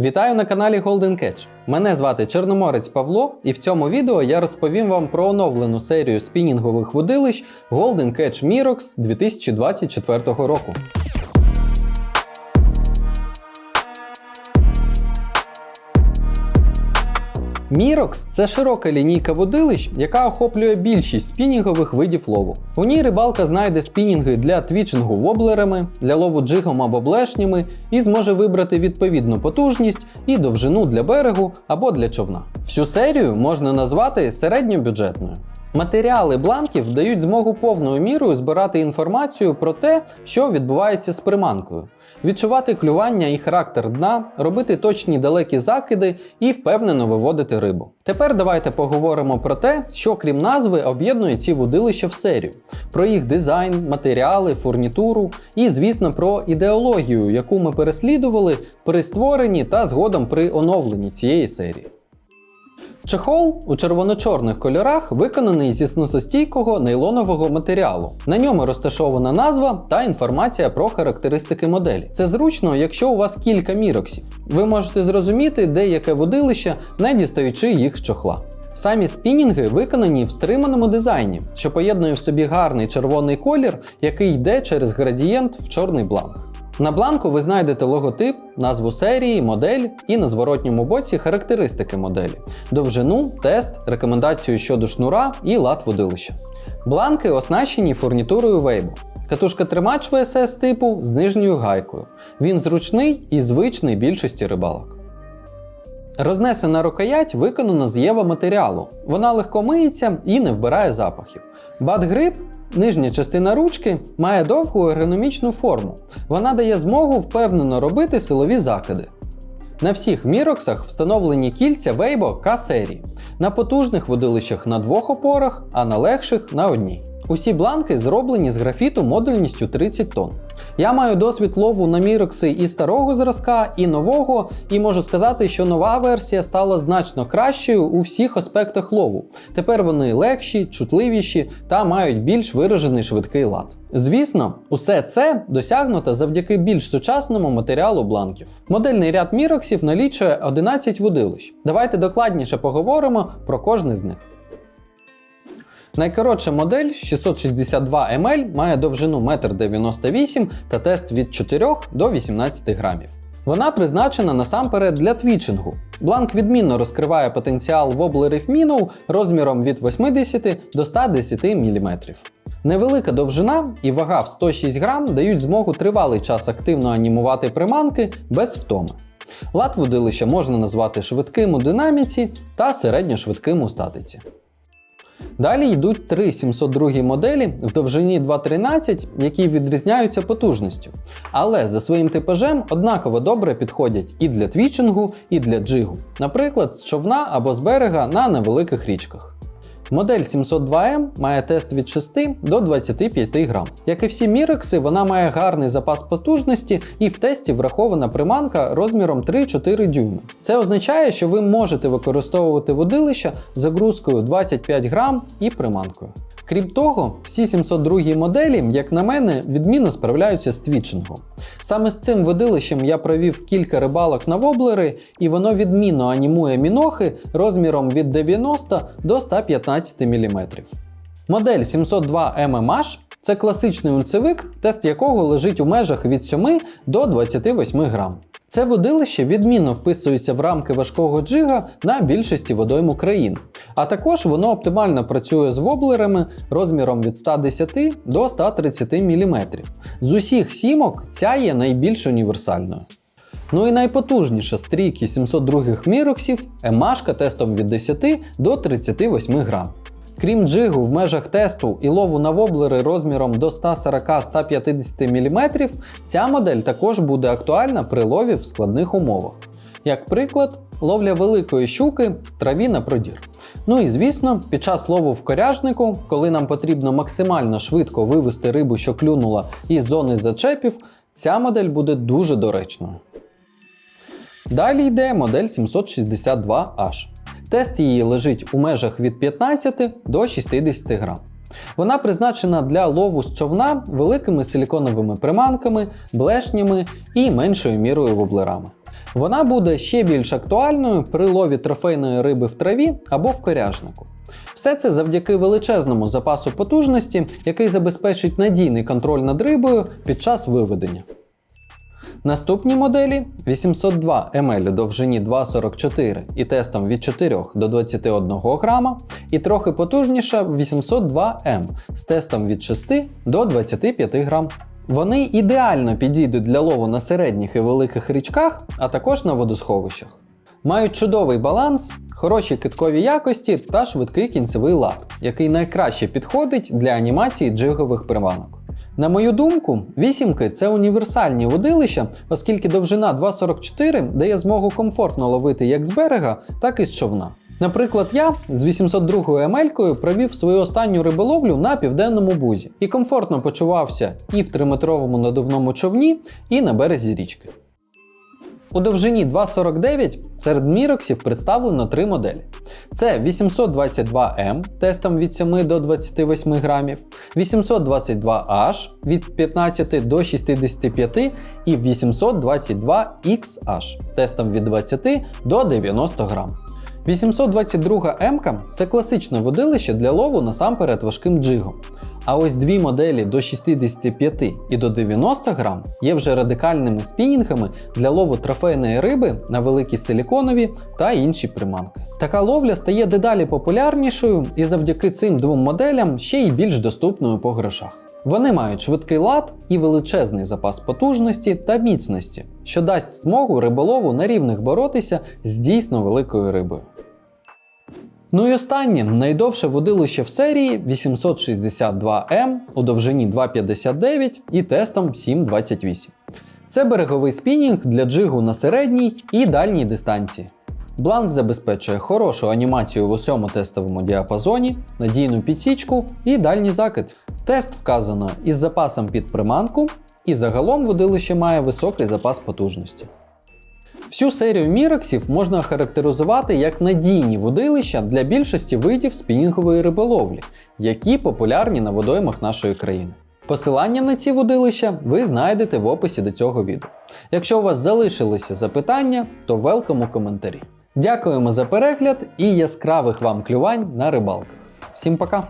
Вітаю на каналі Golden Catch. Мене звати Чорноморець Павло, і в цьому відео я розповім вам про оновлену серію спінінгових водилищ Golden Catch Mirox 2024 року. Мірокс це широка лінійка водилищ, яка охоплює більшість спінінгових видів лову. У ній рибалка знайде спінінги для твічингу воблерами, для лову джигом або блешнями і зможе вибрати відповідну потужність і довжину для берегу або для човна. Всю серію можна назвати середньобюджетною. Матеріали бланків дають змогу повною мірою збирати інформацію про те, що відбувається з приманкою, відчувати клювання і характер дна, робити точні далекі закиди і впевнено виводити рибу. Тепер давайте поговоримо про те, що крім назви об'єднує ці водилища в серію, про їх дизайн, матеріали, фурнітуру і, звісно, про ідеологію, яку ми переслідували при створенні та згодом при оновленні цієї серії. Чехол у червоно-чорних кольорах виконаний зі сносостійкого нейлонового матеріалу. На ньому розташована назва та інформація про характеристики моделі. Це зручно, якщо у вас кілька міроксів. Ви можете зрозуміти, де яке водилище, не дістаючи їх з чохла. Самі спінінги виконані в стриманому дизайні, що поєднує в собі гарний червоний колір, який йде через градієнт в чорний бланк. На бланку ви знайдете логотип, назву серії, модель і на зворотньому боці характеристики моделі, довжину, тест, рекомендацію щодо шнура і лад водилища. Бланки оснащені фурнітурою Weibo. Катушка тримач ВСС типу з нижньою гайкою. Він зручний і звичний більшості рибалок. Рознесена рукоять виконана з єва матеріалу. Вона легко миється і не вбирає запахів. Бат-грип, нижня частина ручки, має довгу ергономічну форму. Вона дає змогу впевнено робити силові закиди. На всіх міроксах встановлені кільця Weibo K-серії. На потужних водилищах на двох опорах, а на легших на одній. Усі бланки зроблені з графіту модульністю 30 тонн. Я маю досвід лову на мірокси і старого зразка, і нового, і можу сказати, що нова версія стала значно кращою у всіх аспектах лову. Тепер вони легші, чутливіші та мають більш виражений швидкий лад. Звісно, усе це досягнуто завдяки більш сучасному матеріалу бланків. Модельний ряд міроксів налічує 11 водилищ. Давайте докладніше поговоримо про кожне з них. Найкоротша модель 662 ml має довжину 1,98 м та тест від 4 до 18 грамів. Вона призначена насамперед для твічингу. Бланк відмінно розкриває потенціал воблерів Міноу розміром від 80 до 110 мм. Невелика довжина і вага в 106 грам дають змогу тривалий час активно анімувати приманки без втоми. Лад водилища можна назвати швидким у динаміці та середньошвидким у статиці. Далі йдуть три 702 моделі в довжині 2.13, які відрізняються потужністю, але за своїм типажем однаково добре підходять і для твічингу, і для джигу, наприклад, з човна або з берега на невеликих річках. Модель 702M має тест від 6 до 25 грам. Як і всі мірекси, вона має гарний запас потужності і в тесті врахована приманка розміром 3-4 дюйми. Це означає, що ви можете використовувати водилища з загрузкою 25 грам і приманкою. Крім того, всі 702 моделі, як на мене, відмінно справляються з твічингом. Саме з цим водилищем я провів кілька рибалок на воблери, і воно відмінно анімує мінохи розміром від 90 до 115 мм. Модель 702 MMH це класичний унцевик, тест якого лежить у межах від 7 до 28 грам. Це водилище відмінно вписується в рамки важкого джига на більшості водойм України. А також воно оптимально працює з воблерами розміром від 110 до 130 мм. З усіх сімок ця є найбільш універсальною. Ну і найпотужніша з трійки 702 міроксів емашка тестом від 10 до 38 грам. Крім джигу в межах тесту і лову на воблери розміром до 140-150 мм, ця модель також буде актуальна при лові в складних умовах. Як приклад, ловля великої щуки в траві на продір. Ну і звісно, під час лову в коряжнику, коли нам потрібно максимально швидко вивести рибу, що клюнула із зони зачепів, ця модель буде дуже доречною. Далі йде модель 762H. Тест її лежить у межах від 15 до 60 грам. Вона призначена для лову з човна великими силіконовими приманками, блешнями і меншою мірою воблерами. Вона буде ще більш актуальною при лові трофейної риби в траві або в коряжнику. Все це завдяки величезному запасу потужності, який забезпечить надійний контроль над рибою під час виведення. Наступні моделі 802 ml довжині 2,44 і тестом від 4 до 21 грама, і трохи потужніша 802 м з тестом від 6 до 25 грам. Вони ідеально підійдуть для лову на середніх і великих річках, а також на водосховищах. Мають чудовий баланс, хороші киткові якості та швидкий кінцевий лад, який найкраще підходить для анімації джигових приманок. На мою думку, вісімки це універсальні водилища, оскільки довжина 2,44 дає змогу комфортно ловити як з берега, так і з човна. Наприклад, я з 802 емелькою провів свою останню риболовлю на південному бузі і комфортно почувався і в 3-метровому надувному човні, і на березі річки. У довжині 2,49 серед міроксів представлено три моделі. Це 822М тестом від 7 до 28 грамів, 822H від 15 до 65 і 822XH тестом від 20 до 90 грам. 822 М це класичне водилище для лову насамперед важким джигом. А ось дві моделі до 65 і до 90 грам є вже радикальними спінінгами для лову трофейної риби на великі силіконові та інші приманки. Така ловля стає дедалі популярнішою і завдяки цим двом моделям ще й більш доступною по грошах. Вони мають швидкий лад і величезний запас потужності та міцності, що дасть змогу риболову на рівних боротися з дійсно великою рибою. Ну і останнє найдовше водилище в серії 862М у довжині 2,59 і тестом 7,28. Це береговий спінінг для джигу на середній і дальній дистанції. Бланк забезпечує хорошу анімацію в усьому тестовому діапазоні, надійну підсічку і дальній закид. Тест вказано із запасом під приманку, і загалом водилище має високий запас потужності. Всю серію міроксів можна охарактеризувати як надійні водилища для більшості видів спінінгової риболовлі, які популярні на водоймах нашої країни. Посилання на ці водилища ви знайдете в описі до цього відео. Якщо у вас залишилися запитання, то велкам у коментарі. Дякуємо за перегляд і яскравих вам клювань на рибалках. Всім пока!